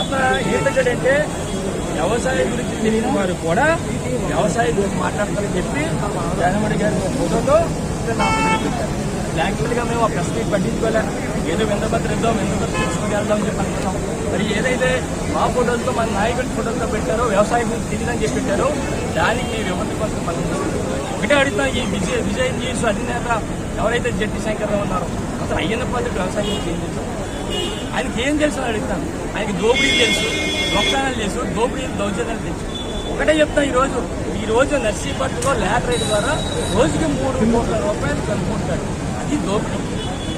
అసలు ఏంటంటే వ్యవసాయం గురించి తెలియని వారు కూడా వ్యవసాయం గురించి మాట్లాడతారని చెప్పి జగన్మోహన్ గారి ఫోటోతో ఇక్కడ నా ముందు పెట్టారు. యాక్చువల్గా మేము ఆ ప్రశ్న పట్టించుకోలే ఏదో విందపత్ర ఇద్దాం విందపత్ర తీసుకుని వెళ్దాం అని చెప్పి అనుకున్నాం. మరి ఏదైతే మా ఫోటోలతో మన నాయకుడి ఫోటోలతో పెట్టారో వ్యవసాయం గురించి తెలియదని చెప్పి పెట్టారో దానికి ఎవరిని కోసం మనం ఒకటే అడుగుతాం ఈ విజయ విజయ్ న్యూస్ అధినేత ఎవరైతే జట్టి శంకర్రావు ఉన్నారో అసలు అయ్యన్న పద్ధతి వ్యవసాయం గురించి ఏం చేశారు ఆయనకి ఏం తెలుసు అని అడుగుతాను ఆయనకి దోపిడీ తెలుసు దొంగతనాలు తెలుసు దోపిడీ దౌర్జన్యాలు తెలుసు. ఒకటే చెప్తాను ఈరోజు ఈ రోజు నర్సీపట్నంలో ల్యాక్ ద్వారా రోజుకి మూడు కోట్ల రూపాయలు కనుక్కుంటాడు అది దోపిడీ.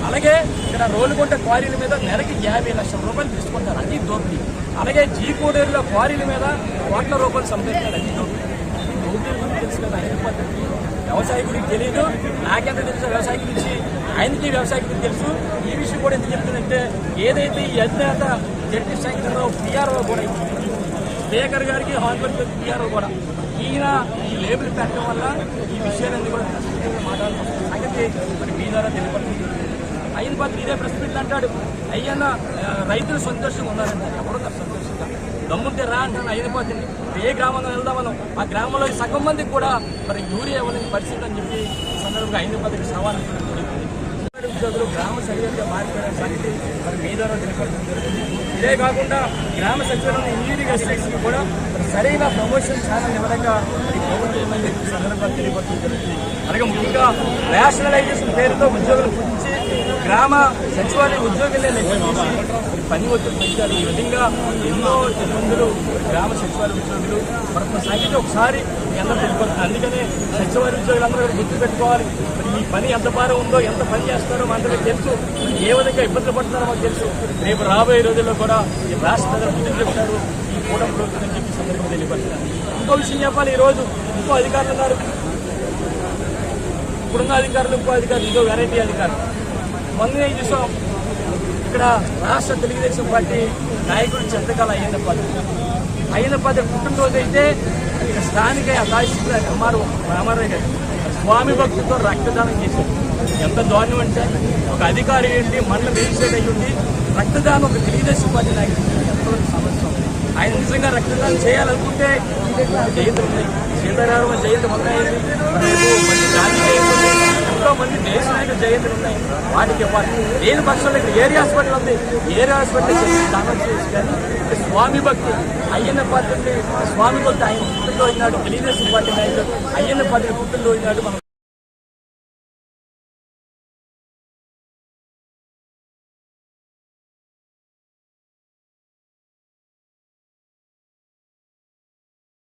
అలాగే ఇక్కడ రోలుగుంట క్వారీల మీద నెలకి యాభై లక్షల రూపాయలు తీసుకుంటారు అది దోపిడీ. అలాగే జీకోడేరులో క్వారీల మీద కోట్ల రూపాయలు సంపాదించారు అది దోపిడీ. దోపిడీ గురించి తెలుసు కదా ఆయన పద్ధతి. వ్యవసాయ గురించి తెలియదు నాకెంత తెలుసు వ్యవసాయ గురించి ఆయనకి వ్యవసాయ గురించి తెలుసు. ఈ విషయం కూడా ఎందుకు చెప్తుందంటే ఏదైతే ఈ అధినేత జడ్పీ శంకర్రావు పిఆర్ఓ కూడా స్పీకర్ గారికి హాన్వర్క్ పిఆర్ఓ కూడా ఈయన ఈ లేబుల్ పెట్టడం వల్ల ఈ విషయాలన్నీ కూడా మాట్లాడుతున్నాం. అయితే మరి మీ ద్వారా తెలియపడుతుంది అయిన పాత్ర ఇదే ప్రెస్ మీట్లు అంటాడు అయ్యన్న రైతులు సంతోషంగా ఉన్నారంట ఎవరున్నారు సంతోషంగా. దమ్ముంటే రా అంటాను అయిన పాత్రని ఏ గ్రామంలో వెళ్దామను ఆ గ్రామంలో సగం మందికి కూడా మరి యూరియా ఇవ్వలేని పరిస్థితి అని చెప్పి సందర్భంగా అయిన పాత్రకి సవాల్ ఉద్యోగులు గ్రామ సరిహద్దుగా మారిపోయిన సంగతి మరి మీ ద్వారా తెలియపడుతుంది ఇదే కాకుండా గ్రామ సచివాలయం ఇంజనీరింగ్ అసిస్టెంట్స్కి కూడా సరైన ప్రమోషన్ ఛానల్ ఇవ్వలేక ప్రభుత్వం ఉందని సందర్భంగా తెలియపడుతుంది జరుగుతుంది అలాగే రేషనలైజేషన్ పేరుతో ఉద్యోగులు పుట్టించి గ్రామ సచివాలయ ఉద్యోగులే లెక్కించి పని ఒత్తిడి పెంచారు. ఈ విధంగా ఎన్నో ఇబ్బందులు గ్రామ సచివాలయ ఉద్యోగులు మరొక సంగతి ఒకసారి ఎంత అందరూ తెలియపడుతుంది అందుకనే సచివాలయ ఉద్యోగులందరూ కూడా గుర్తు పెట్టుకోవాలి. మరి ఈ పని ఎంత భారం ఉందో ఎంత పని చేస్తారో అందరికీ తెలుసు. ఏ విధంగా ఇబ్బందులు పడుతున్నారో మాకు తెలుసు. రేపు రాబోయే రోజుల్లో కూడా ఈ రాష్ట్ర ప్రజలు బుద్ధి చెప్తారు ఈ కూటమి ప్రభుత్వం అని చెప్పి సందర్భంగా తెలియపడుతున్నారు ఇంకో విషయం చెప్పాలి. ఈ రోజు ఇంకో అధికారులు ఉన్నారు. ఇప్పుడున్న అధికారులు ఇంకో అధికారులు. ఇంకో వెరైటీ అధికారులు మొన్ననే చూసాం ఇక్కడ రాష్ట్ర తెలుగుదేశం పార్టీ నాయకుడు చెంతకాల అయ్యన్న పాత్ర. అయిన పాత్ర పుట్టినరోజు అయితే ఇక్కడ స్థానిక తహసీల్దార్ ఎంఆర్ఓ రామారావు గారు స్వామి భక్తితో రక్తదానం చేశారు. ఎంత దారుణం అంటే ఒక అధికారి ఏంటి మండలం మేజిస్ట్రేట్ అయ్యి ఉండి రక్తదానం ఒక తెలుగుదేశం పార్టీ నాయకుడు ఎంత సమస్య ఉంది. ఆయన నిజంగా రక్తదానం చేయాలనుకుంటే జయంతి ఉన్నాయి సీతారామ జయంతి మొదలైంది. గాంధీ జయంతి ఎంతో మంది దేశ నాయకుల జయంతులు ఉన్నాయి. వాటికి ఇవ్వాలి. లేని పక్షంలో ఇక్కడ ఏరియా హాస్పిటల్ ఉంది. ఏరియా హాస్పిటల్ దానం చేసి కానీ స్వామి భక్తి అయ్యన్న పాత్రని స్వామి భక్తి ఆయన పుట్టిలో అయినాడు తెలుగుదేశం పార్టీ నాయకుడు అయ్యన్న పాత్ర పుట్టిలో అయినాడు మనం